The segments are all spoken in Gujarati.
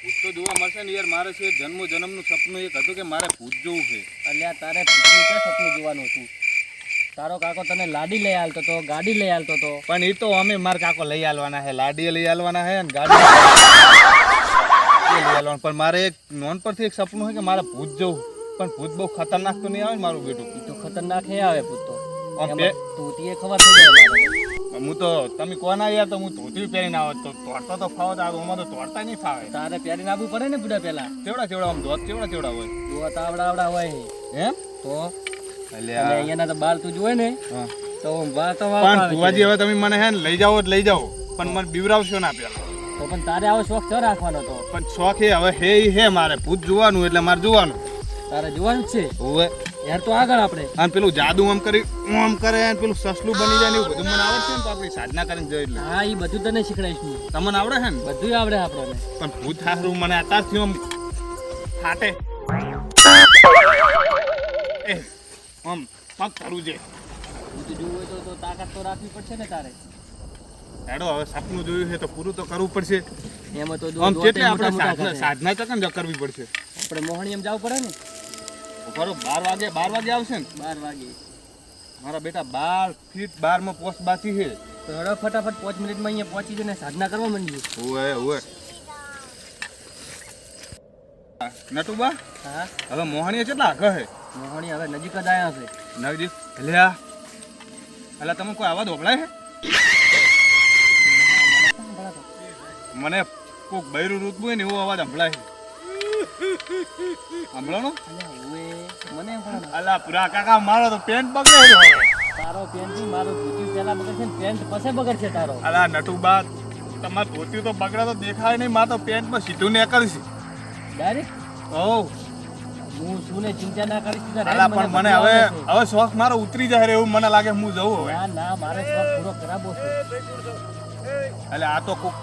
ભૂત તો જોવા મળશે ને યાર. મારે છે જન્મ જન્મનું સપનું એક હતું કે મારે ભૂત જોવું છે. અલ્યા તારે ભૂતનું ક્યાં સપનું જોવાનું હતું? તારો કાકો તને લાડી લઈ આલતો તો ગાડી લઈ આલતો તો? પણ એ તો અમે માર કાકો લઈ આલવાના છે. લાડીએ લઈ આલવાના છે ને ગાડી લઈ આવવાનું પણ મારે એક નોન પરથી એક સપનું છે કે મારે ભૂત જવું. પણ ભૂત બહુ ખતરનાક તો નહીં આવે ને મારું બેટું? એ તો ખતરનાક હે આવે ભૂત તો. તું તે ખબર થઈ જાય. હું તો તમે કોના યાર તો હું ધોતી પહેરીને આવો. તો તોડતો તો ફાવો તો આમાં તો તોડતા નહીં ફાવે. તારે પહેરીને આવવું પડે ને બુડા પેલા. ચેવડા ચેવડા આમ ધોત ચેવડા ચેવડા હોય? જોવા તો આવડા આવડા હોય. એમ? તો? એટલે અહીંયાના તો બાર તું જોવે ને તો વાત તો પણ ભુવાજી હવે તમે મને હે ને લઈ જાઓ લઈ જાઓ. પણ મને બીવરાવશો ના પેલા તો પણ તારે આવો શોખ છે રાખવાનો તો. પણ શોખ એ હવે હે હે મારે. ભૂત જોવાનું એટલે મારે જોવાનું. તારે જોવાનું છે. હોવે. યાર તો આગળ આપણે. અને પેલું જાદુ આમ કરી આમ કરે અને પેલું સસલું બની જાય ને એવું બધું મને આવડશે ને આપણી સાધના કરીને જોઈ એટલે હા એ બધું તને શીખડાઈશું તમને આવડે છે ને? બધું આવડે આપણને. પણ ભૂત હારું મને અત્યારથી આમ ફાટે. એ આમ પગ કરવું છે. બધું જોવું હોય તો તો તાકાત તો રાખવી પડશે ને તારે. હેડો હવે સપનું જોયું છે તો પૂરું તો કરવું પડશે. એમાં તો આમ કેટલે આપણે સાધના સાધના તો કેમ કરવી પડશે? આપણે મોહણી એમ જવું પડે ને? ખરો બાર વાગે બાર વાગે આવશે ને? બાર વાગે. મારા બેટા બાર ફીટ બારમાં પોસ્ટ બાકી છે. તો હેડો ફટાફટ પાંચ મિનિટમાં અહીંયા પહોંચી જઈને સાધના કરવા માંડીએ. ઓએ ઓએ નટુબા હા? હવે મોહણીએ કેટલા આગળ છે? મોહણી હવે નજીક જ આવ્યા છે. અલ્યા અલ્યા તમે કોઈ અવાજ ઓભળાય છે? મને કોક બૈરું રૂતબું હોય ને એવો અવાજ સંભળાય છે. ઓએ મને અલા પુરા કાકા મારો તો પેન્ટ બગડ્યો તારો પેન્ટ નહીં મારો ધોતિયું પહેલા બગડશે ને પેન્ટ પછી બગડશે તારો. અલા નટુબા તમારે ધોતી તો બગડે તો દેખાય નહીં મારો તો પેન્ટમાં સીધું ને કરીશ ડાયરેક્ટ ઓહ હું શું ને ચિંતા ના કરીશ અલા પણ મને હવે હવે શોખ મારો ઉતરી જાય રે એવું મને લાગે હું જઉં હવે. ના ના મારે શોખ પૂરો કરાવો છે. એટલે આ તો કોક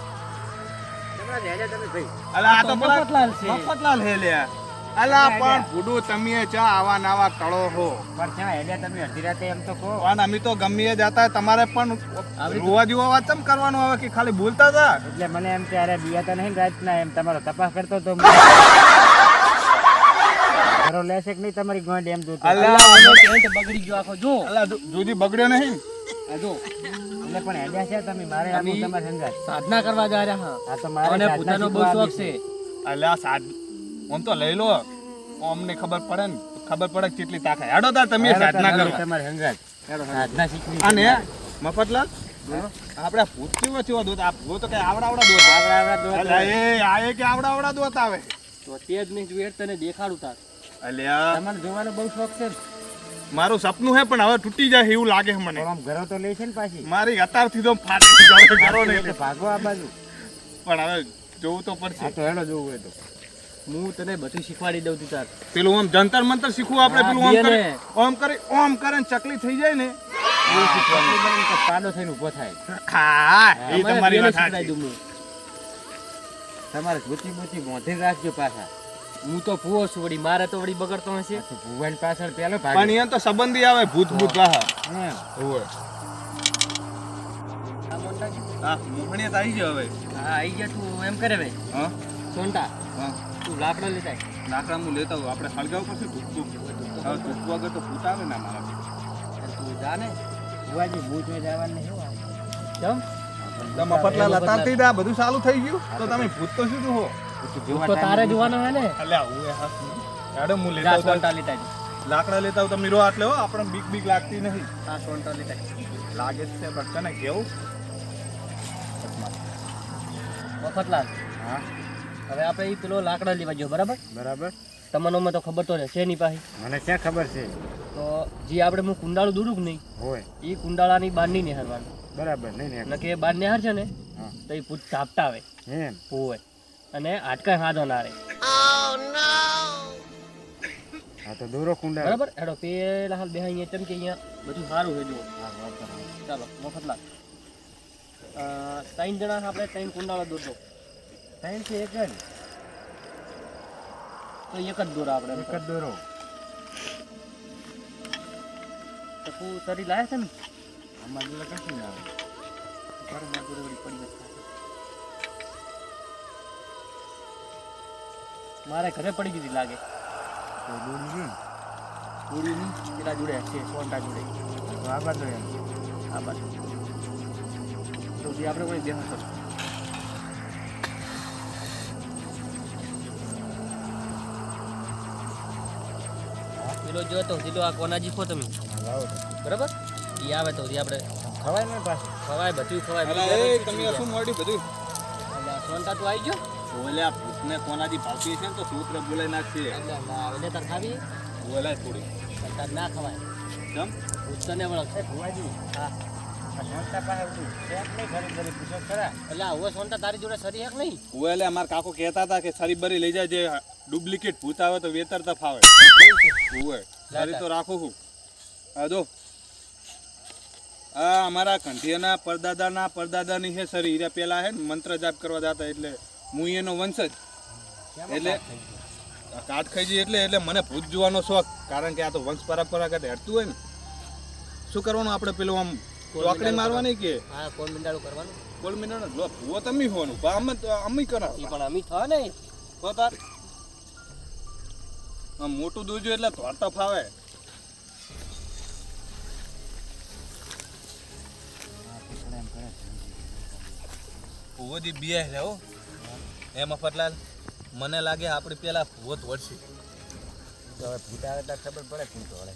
અલા આ તો તો મફતલાલ છે. મફતલાલ હે લે અલા પણ ભૂડું તમે ચા આવા નાવા તળો હો પણ અમે તો ગમે જતા તમારે પણ આવી રોવા જેવો વાત કેમ કરવાનો આવે કે ખાલી બોલતા હતા એટલે મને એમ ત્યારે બિયાતા નહીં રાતના એમ તમારો તપાસ કરતો તો ઘરો લેશે કે નહીં તમારી ગોંડ એમ જોતો અલા બગડી ગયો આખો જો અલા જો- જોજી બગડ્યો નહીં આ જો એટલે પણ હેડ્યા છે તમે મારે આવું અમે- તમારે સમજાય. સાધના કરવા જા રહ્યા હા. આ તો મારે અને પોતાનો બહુ શોખ છે. એટલે આ સાધ આમ તો લઈ લો. અમને ખબર પડે ને ખબર પડે કેટલી તાકાત. હેડો તાર તમે સાધના કરો તમારે સમજાય. સાધના શીખવી અને. મફતલાલ આપણે ભૂત કેવો થયો દોત? આ ભૂત કઈ આવડા આવડા દોત આવડા આવડા દોત એ આ એ કે આવડા આવડા દોત આવે. તો તે જ નહીં જોઈએ તને દેખાડું તાર. અલ્યા. તમારે જોવાનો બહુ શોખ છે. મારું સપનું હે પણ હવે તૂટી જાય એવું લાગે છે મને. આમ ઘરો તો લે છે ને પાછી. મારી અત્યારથી તો ફાટી ગયો કરો ને એટલે ભાગો આ બાજુ. પણ હવે જોવું તો પડશે. તો હેડો જોવું હોય તો. હું તને બધું શીખવાડી દઉં છું તાર. પેલું આમ જંતર મંતર શીખવું આપણે પેલું આમ કરે. ઓમ કરે ઓમ કરે ને ચકલી થઈ જાય ને. તો પાડો થઈને ઊભો થાય. હા એ તમારી વાત સાચી. તમારે ગોતી ગોતી મોઢે રાખજો પાછા. હું તો ભૂવો છું વળી મારે તો વળી બગડતો હશે તો પાછળ પેલો ભાગ. પણ અહીંયા તો સંબંધી આવે ભૂત ભૂત વાહ હોવે. હા મોહણીએ આવી ગયો હવે. હા ગયા તું એમ કરે ભાઈ. હા. સોનટા હા. તું લાકડો લેતા લાકડા હું લેતા આવું આપણે હવે તો ભૂત આવે ને મારા તું જા ને ભુવાજી જવાનું નહીં. મફતલાલ બધું ચાલુ થઈ ગયું. તો તમે ભૂત તો શું હો? તો તો તારે જોવાનો હે ને. અલ્યા હું એ હાથ હેડો હું લેતા આવતા સોનટા લેતા. લાકડા લેતા આવતા મીરો આટલે હો આપણે બીક બીક લાગતી નથી. આ સોનટા લેતા લાગે જ છે પણ તને કેવું? મફતલાલ હા. હવે આપણે ઈ પેલો લાકડા લેવા જો બરાબર? બરાબર. તમને તો ખબર તો રહેશે નહીં પાહી મને ક્યાં ખબર છે? તો જે આપણે હું કુંડાળું દૂરું કે નહીં હોય. એ કુંડાળાની બાર નહીં નિહારવાનું. બરાબર નહીં ને કે એ બાર નિહાર છે ને હા. તો એ પૂછ ઝાપટા આવે એમ. હોય. અને હાડકા હાથો ના રહે હા તો દોરો કુંડા બરાબર? હેડો પેલા હાલ બે અહીંયા ચમકે અહીંયા. બધું સારું છે જુઓ. ચાલો મફતલાલ અ, ત્રણ જણા આપણે ત્રણ કુંડાળો દોરજો. ત્રણ છે એક જ? તો એક જ દોરા આપણે એક જ દોરો. તો તું તરી લાયા છે ને? આમાં જોડે કશું ના આવે. તારું બાજુ વળી પડી નથી. મારે ઘરે પડી ગઈ હતી લાગે. તો દોડી ગઈ પેલા જોડે છે સોનટા જોડે. તો આ બાજુ આ બાજુ. તો આપણે કોઈ દેહ હતો પેલો જો તો સીધો આ કોના જીખો તમે? બરાબર? એ આવે તો આપણે ખવાય ને પાછું. ખવાય બધું ખવાય. તમે શું મોડી બધું સોનટા તો આવી ગયો? ઓલે આ ભૂતને કોનાથી ભાવતી છે ને તો સૂત્ર બોલાઈ નાખશે. એટલે તાર ખાવી? બોલાય થોડી. તાર ના ખવાય. કેમ? ઉત્તરને વળખ છે ભુવાજી? હા. અમારા કાકો કહેતા હતા કે સારી બરી લઈ જાય જે ડુપ્લિકેટ ભૂત આવે તો વેતરતા ફાવે ઓવે તો રાખું છું. આ જો. આ અમારા કંઠિયાના પરદાદાના પરદાદાની છે સરી. હીરા પેલા હે ને મંત્ર જાપ કરવા જતા એટલે હું એનો વંશજ. એટલે કાટ ખાઈ જઈએ એટલે એટલે મને ભૂત જોવાનો શોખ કારણ કે આ તો વંશ પરંપરાગત હેડતું હોય ને. શું કરવાનું આપણે પેલું આમ ચોકડી મારવાની કે? હા કોણ મિંડાળું કરવાનું. કોલ મિનિટ જો ભૂવો તમે હોવાનું પણ અમે તો અમે કરાવ. પણ અમી થા ને તો તાર. આમ મોટું દૂધ એટલે ધોરતા ફાવે. એમ દી છે ભૂવોથી બે છે હો મફતલાલ? મને લાગે આપણે પેલા ભૂત વળશે. તો હવે ભૂત આવે તો ખબર પડે ભૂત વળે.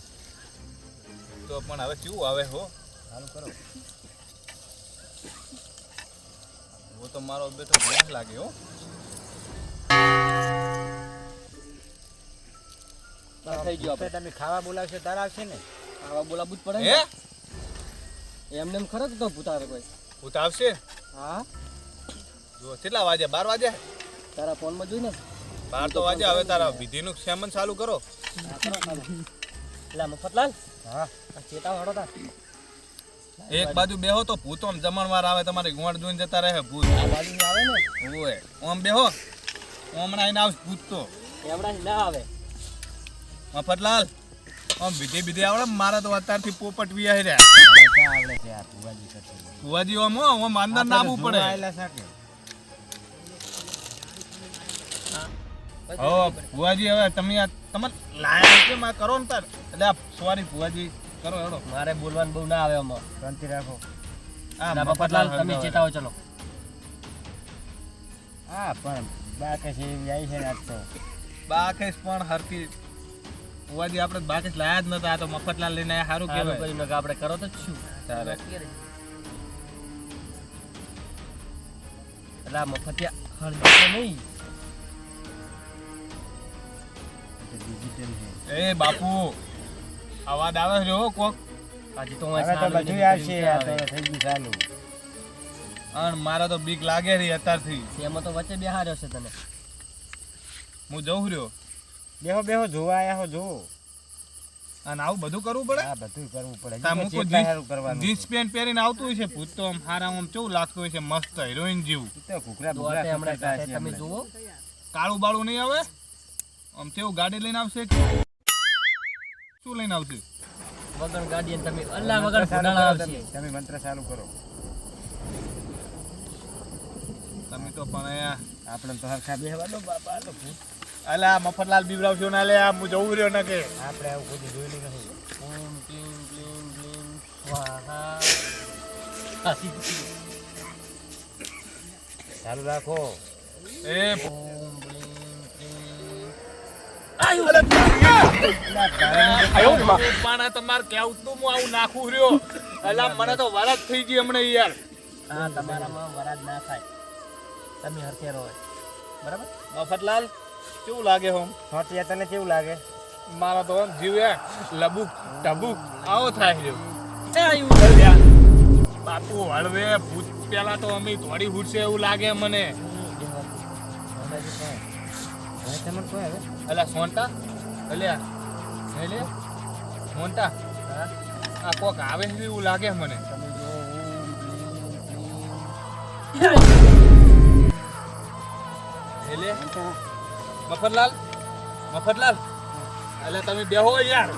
તો પણ હવે કેવું આવે હો? ચાલુ કરો. હું તો મારો બેટો ભેંસ લાગે હો. થઈ ગયો તો તમે ખાવા બોલાવશે તારા આવશે ને? ખાવા બોલાવું જ પડે હે? એમને એમ ખરો તો ભૂતાવે કોઈ. ભૂત આવશે? હા? જો કેટલા વાગે બાર વાગે તારા ફોનમાં જોઈ ને બાર તો વાજે હવે તારા વિધિનું સેમન ચાલુ કરો. એટલે મફતલાલ? હા. ચેતા વાળો તા એક બાજુ બેહો તો ભૂતો આમ જમણવાર આવે તમારી ગોળ જોઈને જતા રહે ભૂત. આ બાજુ આવે ને? ઓય ઓમ બેહો. ઓમણા આવીને આવશે ભૂત તો. એમણા ના આવે. મફતલાલ આમ વિધિ વિધિ આવડે મારા તો અત્યારથી પોપટ વિયા રહ્યા. મને ક્યાં આવડે છે આ ભુવાજી કરશે ભુવાજી ઓમ ઓમ આમ અંદર ના આવવું પડે. આયલા શાકે હો ભુવાજી હવે તમે આ લાયા કેમ આ કરો ને તાર. એટલે આ સોરી ભુવાજી કરો હેડો. મારે બોલવાનું બહુ ના આવે આમાં. શાંતિ રાખો. આ મફતલાલ તમે ચેતાવો ચલો. હા પણ બાકેશ છે એવી આવી છે ને આજ તો. બાકેશ પણ હરકી ભુવાજી આપણે બાકેશ લાયા જ નતા આ તો મફતલાલ લઈને આયા સારું કેવું કહેવાય. કરીને કે આપણે કરો તો શું? તારે. એટલે આ મફતિયા હરજી નહીં. એ બાપુ અવાજ આવે છે કોક. આજે તો બધું આવશે આ તો થઈ ગયું ચાલુ. અને મારા તો બીક લાગે રહી અત્યારથી. એમાં તો વચ્ચે બેહાર્યો છે તને. હું જઉં રહ્યો? બેહો બેહો જોવા આયા હો જો અને આવું બધું કરવું પડે? હા બધું કરવું પડે. તા મૂકું કરવાનું જીન્સ પેન્ટ પહેરીને આવતું હોય છે ભૂત તો આમ હારા આમ કેવું લાગતું હોય છે મસ્ત હિરોઈન જેવું. તો ઘૂઘરા હશે તમે જુઓ. કાળું બાળું નહીં આવે? આમ કેવું ગાડી લઈને આવશે કે શું લઈને આવશે? વગર ગાડી તમે અલ્લાહ વગર ભૂંડાળા આવશે. તમે. મંત્ર ચાલુ કરો. તમે તો પણ અહીંયા આપણે તો હરખા બેહવા દો બાપા આ તો. અલા મફતલાલ બીવરાવશો ના લે આ હું જવું રહ્યો ને કે? આપણે આવું કોઈ જોયેલું નથી ઓમ ક્લીમ ક્લીમ ક્લીમ. સ્વાહા. ચાલુ રાખો. એ પાણા તમારે કેવું તું હું આવું નાખું રહ્યો. અલા મને તો વરસ થઈ ગઈ હમણાં યાર. હા તમારામાં વરાદ ના થાય. તમે હરખે રહો બરાબર? મફતલાલ કેવું લાગે હોમ? છોટિયા તને કેવું લાગે? મારા તો આમ જીવ. લબુક ટબુક આવો થાય રહ્યો. એ આયુ બાપુ હળવે ભૂત પેલા તો અમે થોડી ઉઠશે એવું લાગે મને. તમને કોઈ આવે અલા સોનતા અલ્યા હે લે? મોન્ટા આ કોક આવે છે એવું લાગે મને. તમે જો ઓમ ક્લીમ ક્લીમ હે લે? મફતલાલ? મફતલાલ? એટલે તમે બેહો યાર.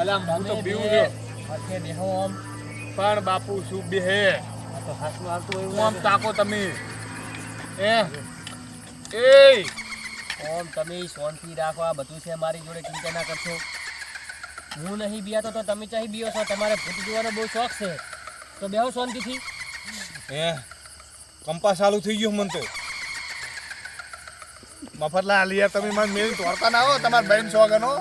અલા હું તો બીવું છે. હરખે બેહો આમ. પણ બાપુ શું બેહે? તો હાથમાં આવતું હોય આમ તાકો તમે. એ એ ઓમ તમે શાંતિ રાખો આ બધું છે મારી જોડે ચિંતા ના કરશો. હું નહીં બિયાતો તો તમે ચાહી બીઓ છો તમારે ભૂત જોવાનો બહુ શોખ છે. તો બેહો શાંતિથી. એ કંપાસ ચાલુ થઈ ગયો મન તો. મફતલાલ યાર તમે મને મેળ તોડતા ના આવો તમારા બેન સોગનો.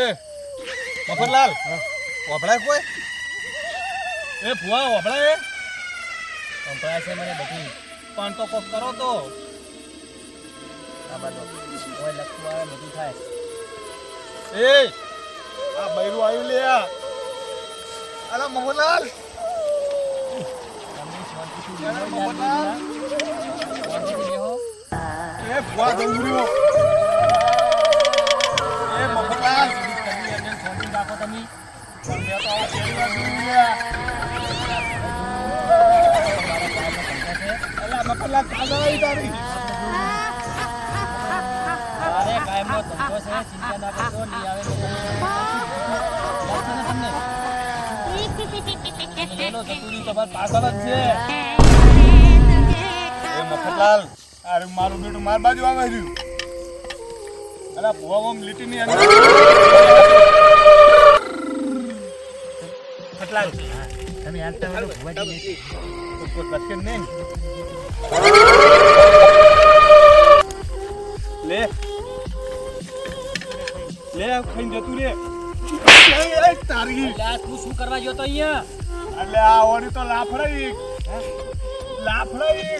એ મફતલાલ વભળાય કોઈ? એ ભુવા વભળાય સંભળાય છે મને બધી. પણ તો કોક કરો તો. આ બાજુ. કોઈ લખતું આવે બધું થાય. એ આ બૈરું આવ્યું લે આ. અલા. શાંતિથી એ ભુવા ડુંગરીઓ એ મફતલાલ તમે રાખો તમે. તારી. અરે કાયમનો ધંધો છે ચિંતા ના કરશો નહીં આવે તો તમે લાગશે ને તમને એનો તમારે પાછળ જ છે. એ મફતલાલ અરે મારું બેટું માર બાજુ આવે રહ્યું. અલા ભુવા ઓમ લીટીની અંદર મફતલાલ તમે હાલતા હોય તો ભુવાજી નહીં. લે ખાઈને જતું રે. તારી તું શું કરવા ગયો તો અહીંયા? એટલે આ ઓરી તો લાફડાઈ લાફડાઈ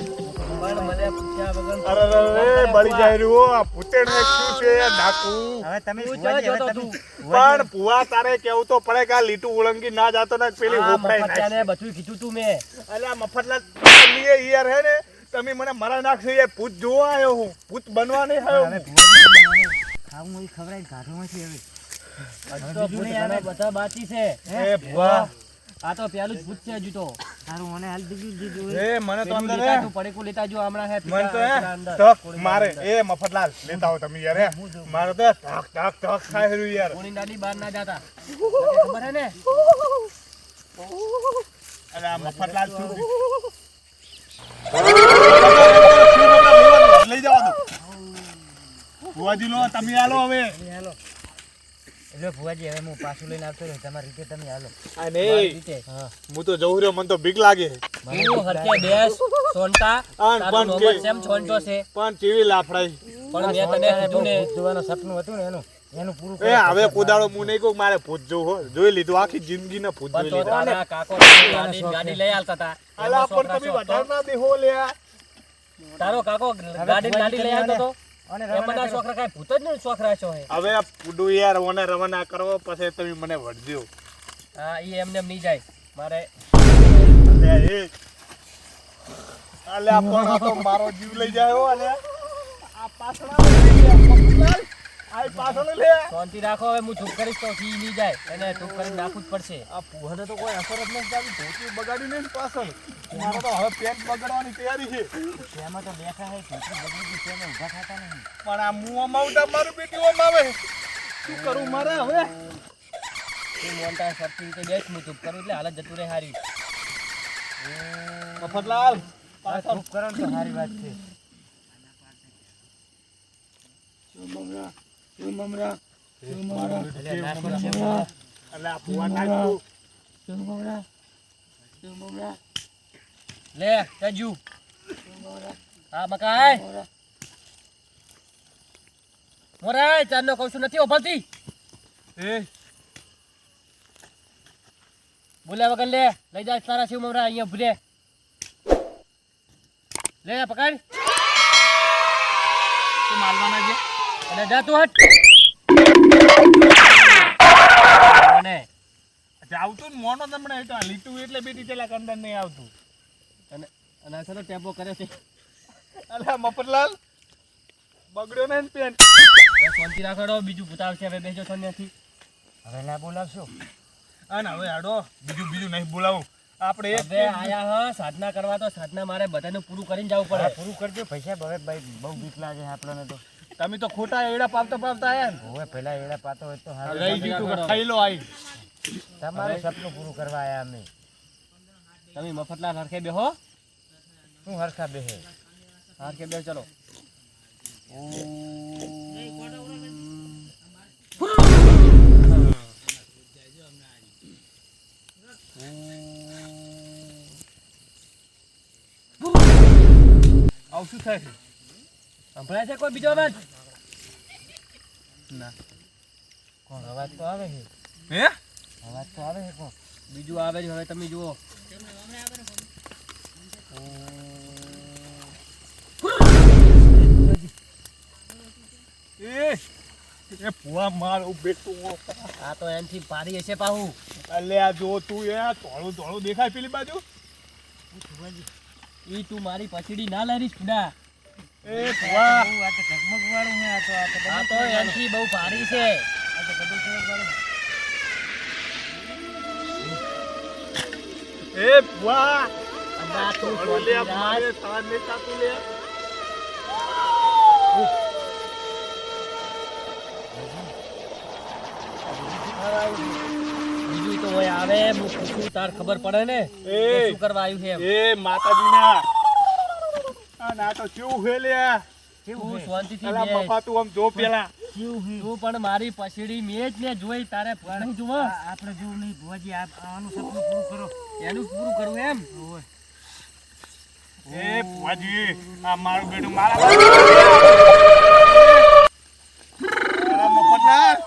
પણ મને પૂછ્યા વગર અરે અરે અરે, બળી જાય રહ્યું. આ ભૂતેણ ને શું છે ડાકુ? હવે તમે તું ભુવાજી, જતો હવે તું. તમે પણ ભુવા તારે કેવું તો પડે કે લીટું ઉળંગી ના જાતો ને પેલી આ નાખી. બધું કીધું તું મેં. અલ્યા મફતલાલ યાર હે ને તમે મને મારા નાખશો એ ભૂત જોવા આવ્યો હું. ભૂત બનવા નહીં આવ્યો ખાવું હોય ખવડાવીને કાઢવું હશે હવે. બધા બાકી છે. એ ભવા. આ તો પેલું જ ભૂત છે હજુ તો. તારું મને હાલ દીધું દીધું એ મને તો અંદર તું પડેકું લેતા જો હમણાં હે મને તો હે મારે. એ મફતલાલ લેતા હો તમે યાર હે. મારે તો ટક ટક ટક ખાય રહ્યું યાર. કોની દાદી બહાર ના જાતા. ખબર હે ને? અરે આ મફતલાલ શું લઈ જવા દો ભુવાજી લો તમે આલો હવે. હાલો. એટલે ભુવાજી હવે હું પાછું લઈને આવતો રહ્યો તમારી રીતે તમે હાલો. હા. તો જઉં રહ્યો મને તો બીક લાગે. હું હરકે બેસ સોનતા. આ નંબર સેમ છોંચો છે. પણ ચીવી લાફડાઈ. પણ મેં તને કીધું ને જોવાનું સપનું હતું ને એનું. એનું પૂરું એ હવે કુદાડો હું નહીં કહું મારે ભૂત જોવું હો જોઈ લીધું આખી જિંદગી ને ભૂત જોઈ લીધું. તારા કાકો ગાડી લઈ આલતા હતા. અલા પણ તમે વધારે ના દેહો લ્યા. તારો કાકો ગાડી ગાડી લઈ આવતો હતો અને છોકરા કાંઈ ભૂત જ નહીં શોખ રાખ્યો હવે આ પુડું યાર ઓને રવાના કરવો પછી તમે મને વળજો. હા એ એમને એમ નહીં જાય. મારે લે એ. અલ્યા પણ તો મારો જીવ લઈ જાય હો આ પાછળ આવે પાછો લે. શાંતિ રાખો હવે હું ચૂપ કરીશ તો ઈ નહીં જાય. એને ચૂપ કરી નાખવું જ પડશે. આ તો કોઈ અસર જ નથી ધોતી બગાડી નહીં પાછળ. મારો તો હવે પેટ બગાડવાની તૈયારી છે. એમાં તો બેઠા હે ભૂત બગડી છે એમાં ઊભા થતા નહીં. પણ આ મુવામાં અમાવટા મારું બેટી આવે શું કરું મારે હવે? તું રીતે બેસ હું ચૂપ કરું એટલે હાલત જતું રહે હારી. મફતલાલ ચૂપ કરો તો સારી વાત છે. નાખો ને એમાં. એટલે આ પુવા નાખ્યું લે તેજુ. હા મકાઈ. મોરાય ચાંદનો કહું છું નથી ઓભળતી એ? બોલ્યા વગર લે લઈ જાય તારા શિવ મમરા અહીંયા ભૂલે લે પકડ. માલવાના છે. અને જા તું હટ. અને આવતું ને મોનો તમને તો આ લીટું એટલે બેટી ચલા કંદર નહીં આવતું. અને અને આ સરો ટેપો કરે છે. અલા મફતલાલ. બગડ્યો ને પેન. શાંતિ રાખડો. બીજું ભૂતાવશે હવે બેજો સોન્યાથી હવે ના બોલાવશો? અને હવે આડો બીજું બીજું નહીં બોલાવું. આપણે હવે આયા હ સાધના કરવા તો સાધના મારે બધાને પૂરું કરીને જવું પડે. પૂરું કરજો. પૈસા હવે ભાઈ બહુ બીક લાગે આપણને તો. તમે તો ખોટા એડા પાવતા પાવતા આયા ને. હવે પેલા એડા પાતો હોય તો સારું રહી ગયું તું કે ખાઈ લો આઈ. તમારું સપનું પૂરું કરવા આયા અમે. તમે મફતલાલ હરખે બેહો. શું હરખા બેહે. હરખે બે ચલો. આવું શું થાય છે? સંભળાય છે કોઈ બીજો અવાજ? ના. કોણ અવાજ તો આવે છે? હે? અવાજ તો આવે છે કોણ? બીજું આવે છે હવે તમે જુઓ. એ એ ભુવા મારું બેટું આ તો એનથી પારી હશે પાહુ. અલે આ જો તું એ ધોળું ધોળું દેખાય પેલી બાજુ? ઈ તું મારી પછીડી ના લારીશ ખુદા. એ ભુવા આ તો ઝગમગ વાળું છે આ તો આ તો આ બહુ ભારી છે આ તો ડબલ સરસ વાળું એ ભુવા અને તું ધોળું મારે તાર ને ચાતું લે બીજું તો હોય આવે હું પૂછું તાર ખબર પડે ને એ શું કરવા આવ્યું છે. એ માતાજીના આ ના તો કેવું છે લે. તું શાંતિથી અલા બેસ. તું આમ જો પેલા. તું પણ મારી પછીડી મેજ ને જોઈ તારે પાણી જોવા આપણે જેવું નહીં ભુવાજી આનું સપનું પૂરું કરો. એનું પૂરું કરવું એમ? એ ભુવાજી આ મારું બેટું મારા મફતલાલ,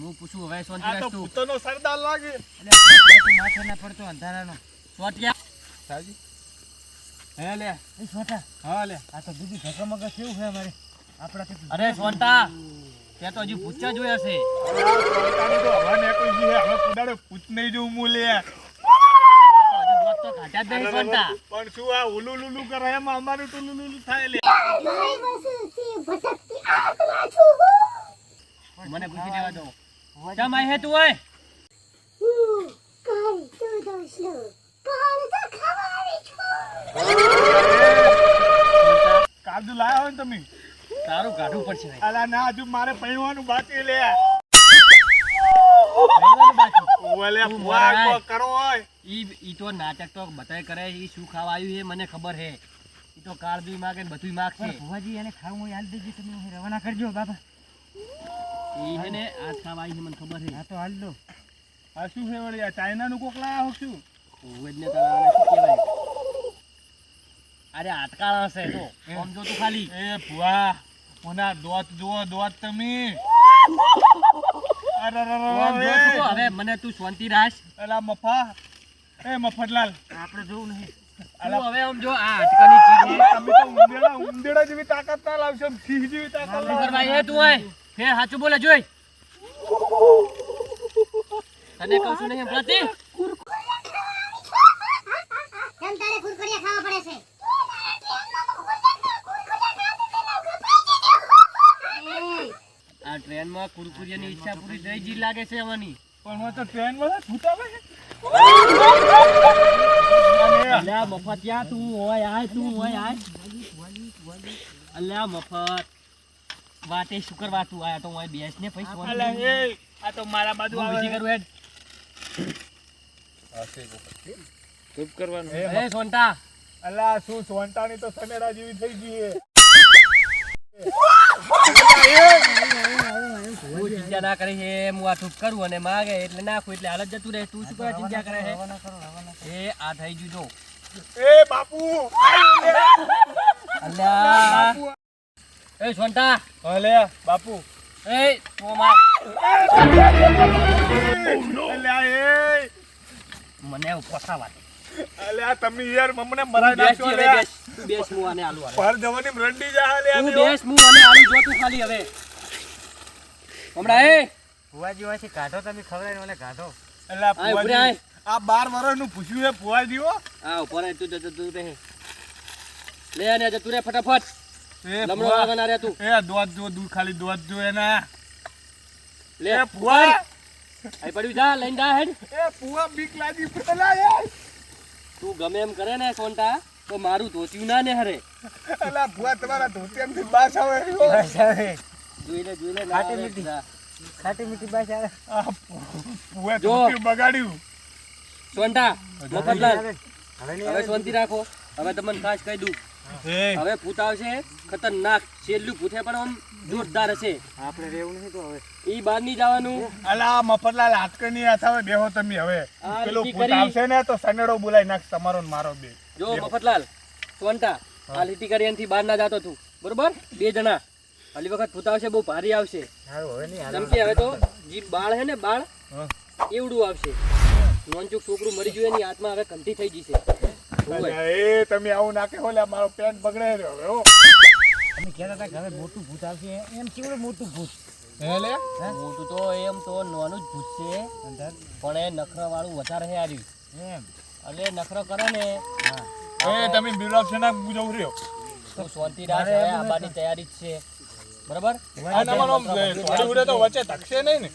હું પૂછું હવે શાંતિ રાખ તું. ભૂતોનો સરદાર લાગે. એટલે માથે ના પડતો અંધારાનો. ચોટિયા હે લે. એ છોટા હા લે. આ તો બીજી ધક્કમગ કેવું છે અમારે? અરે તે તો હજુ પૂછ્યા જોયા છે. આ તો હવા નીકળી ગઈ છે. હવે કુદાડે પૂછ નહીં જોઉં હું લે. હજુ દોત તો કાઢ્યા જ નહીં સોનતા. પણ શું આ ઉલુ લુલુ કરે? એમ અમારું તો લુલુ લુલુ થાય લે. મને પૂછી દેવા દો. ચમ હે તું ઓય? કાજુ લાયા હોય ને તમે? તારું કાઢવું પડશે અલા ના હજુ મારે પહેરવાનું બાકી લે. પહેરવાનું બાકી. ઓલે તું ફુવા મરાય. કોઈ કરો હોય. ઈ ઈ તો નાટક તો બતાય કરે ઈ શું ખાવા આવ્યું છે મને ખબર હે ઈ તો કાળજી માગે ને પણ ભુવાજી એને ખાવું હાલ દેજો તમે રવાના કરજો બાબા ઈ હે ને આ ખાવા આવી મને ખબર હે હા તો હાલ દો. આ શું છે વળી? આ ચાઇનાનું કોક લાયા હો શું? ઓવે જ આને શું કહેવાય અરે આટકાળા હશે તો. આમ જો તું ખાલી. એ ફુવા ઓના દોત જુઓ દોત તમે. અરે હવે મને તું શાંતિ રાખ. અલા મફા એ મફતલાલ. આપણે જોવું નહીં. હવે આમ જો આ આટકાની ચીજ તમે તો ઉંદેડા ઉંદેડા જેવી તાકાત ના લાવશો સિંહ જેવી તાકાત લાવશો. કરવા હે તું ઓય ફેર સાચું બોલે જોઈ. તને કહું છું નહીં? આ ટ્રેનમાં કુરકુરિયાની ઈચ્છા પૂરી થઈ જી લાગે છે અમાની પણ હું તો ટ્રેનમાં ભૂતાવે છે અલ્યા મફતિયા તું? હોય આય તું હોય આય. અલ્યા મફત. વાતે શું કરવા તું આયા તો હું બેસ ને પછી એ આ તો મારા બાજુ હું આવે બીજી કરું હેડ. એ એ સોનતા. અલા શું સોન્ટાની તો સનેડા જેવી થઈ ગઈ હું ચિંતા ના કરી છે હું આ થૂપ કરું અને માગે એટલે નાખું એટલે હાલત જતું રહે. તું શું કરે ચિંતા કરે છે? રવાના કરો રવાના એ આ થઈ ગયું જો. એ બાપુ! અલ્યા. એ સોનતા. હલે બાપુ. એ તું માર અલ્યા એ. મને પોસા વાત અલ્યા તમે યાર મને મરાઈ બેસ બેસ. બેસ હું આને આલુ. પર જવાની રંડી જા અલ્યા તું બેસ હું આને આલુ જો તું ખાલી હવે. હમણાં એ ભુવાજી હોયથી કાઢો તમે ખવડાવીને મને કાઢો. અલ્યા આય. ફુવાજી, આ બાર વર્ષનું પૂછ્યું છે ફુવાજી હો આ ઉપર આય તું જતો તું રહે. લે આને જતું રે ફટાફટ. એ લમણો ફુવા, રે તું. એ દોત જો દૂધ ખાલી દોત જો એના. લે એ ફુવા આઈ પડ્યું જા લઈને જા હેડ. એ ફુવા બીક લાગી પેલા યાર. તું ગમે એમ કરે ને સોનતા તો મારું ધોતિયું ના ને હરે અલ્યા ફુવા તમારા ધોતિયામાંથી બાસ આવે. બસ હવે. જોઈ લે જોઈ લે ખાટી મીઠી. ખાટી મીઠી બાસ આવે. આ ફુવા બગાડ્યું. સોનટા મફતલાલ હવે શાંતિ રાખો. હવે તમને ખાસ કહી દઉં. એ હવે ભૂત આવશે ખતરનાક છેલ્લું ભૂત પણ આમ જોરદાર હશે. આપણે રહેવું નહીં તો હવે. ઈ બહાર નહીં જવાનું. અલા મફતલાલ હાથકણી હાથ આવે બેહો તમે હવે. પેલું ભૂત આવશે ને તો સનેડો બોલાય નાખ તમારો ને મારો બે. જો મફતલાલ સોનટા આ લીટી કરી એનથી બહાર ના જાતો તું. બરોબર? બે જણા. હાલી વખત ભૂત બહુ ભારી આવશે. સારું હવે કે હવે તો જે બાળ હે ને બાળ એવડું આવશે. નોનચૂક છોકરું મરી ગયું એની હાથમાં હવે કંઠી થઈ જશે. હોવે. એ તમે આવું નાખે હો મારો પેન્ટ બગડે રહ્યો હવે હો. અમે કહેતા હતા ઘરે મોટું ભૂત આવશે. એમ કેવડું મોટું ભૂત? એટલે મોટું તો એમ તો નાનું જ ભૂત છે. અંદર? પણ એ નખરા વાળું વધારે હે આવ્યું એમ? એટલે નખરો કરે ને. એ તમે બિરાવશે ના ગુજવ રહ્યો. તો શાંતિ રાખે આબાની તૈયારી જ છે. બરાબર? તો વચ્ચે નહીં ને.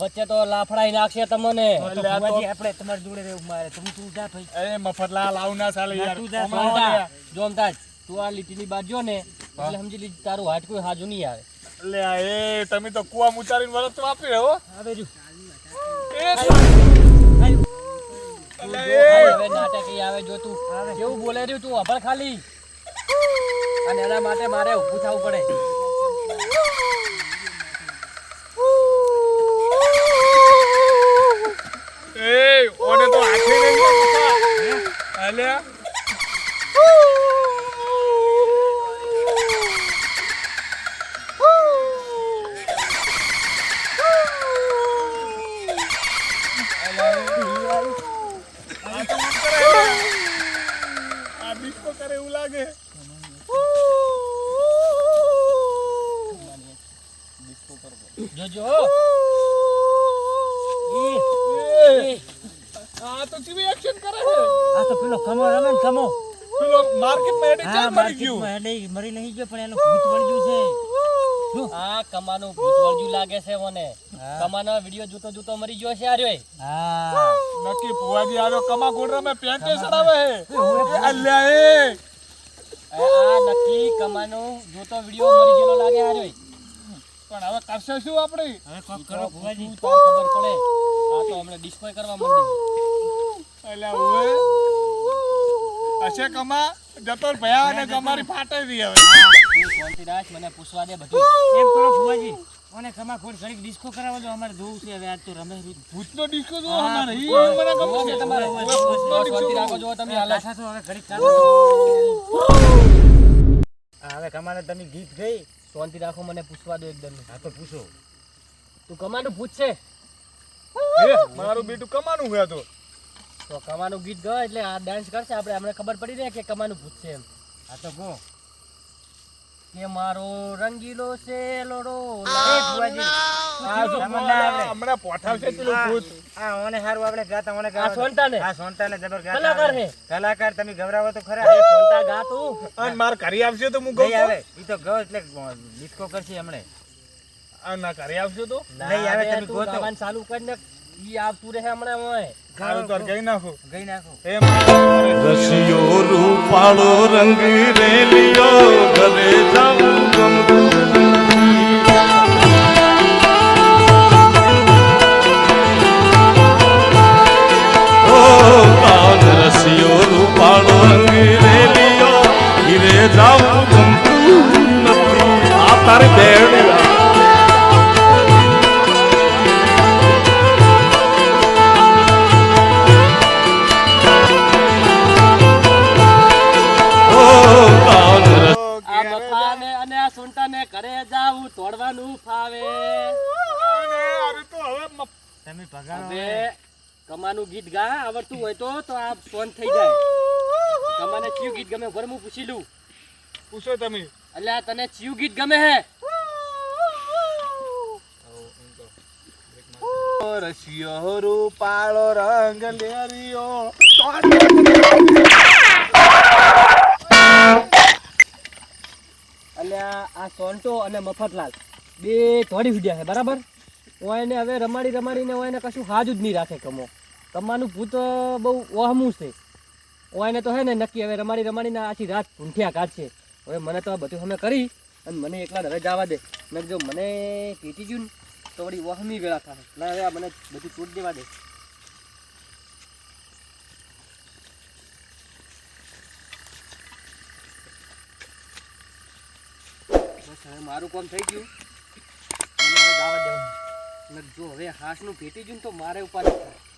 વચ્ચે તો લાફડાઈ નાખશે તમને. આપણે તમારી જોડે રહેવું મારે. તમે તું જા ભાઈ. અરે મફતલાલ આવ ના સાલે યાર. તું જા, આમાં સોનટા, લ્યા. જો અમતાજ, તું આ લીટીની બાજુ ને એટલે સમજી લીધી તારું હાટ કોઈ હાજુ નહીં આવે. લ્યા, એ તમે તો કુવા મુચારીને વરસ વાપરી રહ્યો હવે જો હવે નાટક આવે જો તું. કેવું બોલે રહ્યું તું અભળ ખાલી. અને એના માટે મારે ઊભું થવું પડે એ ઓને તો હાથે નહીં. અલ્યા આ તો મત કરે લ્યા. આ disco કરે એવું લાગે જોજો એ, આ તો કેવી એક્શન કરે છે આ તો પેલો કમો રમે ને કમો પેલો માર્કેટમાં એડી હા ચાલ મરી ગયું. મરી નહીં ગયો પણ એનું ભૂત વળી છે. આ કમાનું ભૂત વળગ્યું લાગે છે મને. કમાનો વીડિયો જોતો જોતો મરી ગયો છે આર્યો હા. નક્કી ભુવાજી આરો કમા ગોળ રમે પેન્ટે સડાવે હે અલ્યા એ. આ નક્કી કમાનો જોતો વીડિયો મરી ગયેલો લાગે આર્યો પણ હવે કરશે શું આપણે? હવે કોક કરો ભુવાજી. તાર ખબર પડે? આ તો હમણાં કરવા માંડી અલ્યા ઓએ કમા? જતો ભયા અને અમારી ફાટે દી હવે. તું શાંતિ રાખ મને પૂછવા દે બધું. એમ કરો ફુવાજી ઓને કમા ખોડ ઘડીક ડિસ્કો કરાવો અમારે જોવું છે હવે આજ તો રમે ભૂતનો ડિસ્કો જો અમારે. ઈ મને ગમે છે તમારે. શાંતિ રાખો જો તમે હાલે. તો હવે ઘડીક ચાલો. હવે કમાને તમે ગીત ગઈ. શાંતિ રાખો મને પૂછવા દો એકદમ. હા તો પૂછો. તું કમાનું પૂછશે મારું બેટું કમાનું હોય તો. તો કમાનું ગીત ગયો એટલે આ ડાન્સ કરશે. આપણે અમને ખબર પડી રહે કે કમાનું ભૂત છે એમ. આ તો ગો. કે મારો રંગીલો છે લોડો. આ. હમણાં પોઠાવશે પેલું ભૂત. આ ઓને હારું આપણે ગાતા ઓને આ સોનતાને. હા સોનતાને જબર ગાતા. કલાકાર. હે. કલાકાર તમે ગભરાવો તો ખરા. એ સોનતા ગા તું અને માર કરી આવશે તો હું કહું આવે. ઈ તો ગયો એટલે ડિસ્કો કરશે હમણે. આ ના કરી આવશે તો? નહીં આવે તમે તું ગોતો. ગાવાનું ચાલુ કરીને ઈ આવતું રહે હમણાં ઓય. સારું તો ગઈ નાખું. ગઈ નાખો. એ રસિયો રૂપાળો રંગ રેલિયો ઘરે જાઉં ગમતું તને ચિયું ગીત ગમે હે? રસિયો રૂપાળો રંગ લેરિયો. અલ્યા આ સોન્ટો અને મફતલાલ. બે થોડી ઉડ્યા છે બરાબર? હું એને હવે રમાડી રમાડીને હું એને કશું હાજુ જ નહીં રાખે કમો. કમાનું ભૂત બહુ ઓહમું છે. હું એને તો હે ને નક્કી હવે રમાડી રમાડીને આખી રાત ભૂંઠિયા કાઢશે. હવે મને તો આ બધું અમે કરી અને મને એકલા હવે જવા દે. ને જો મને કીટી ગયું તો વળી વહમી વેળા થાય. ના, હવે આ મને બધું છૂટ દેવા દે. મારું કામ થઈ ગયું. જો હવે જવા નું ને જો ભેટી ગયું ને, તો મારે ઉપાધિ થાય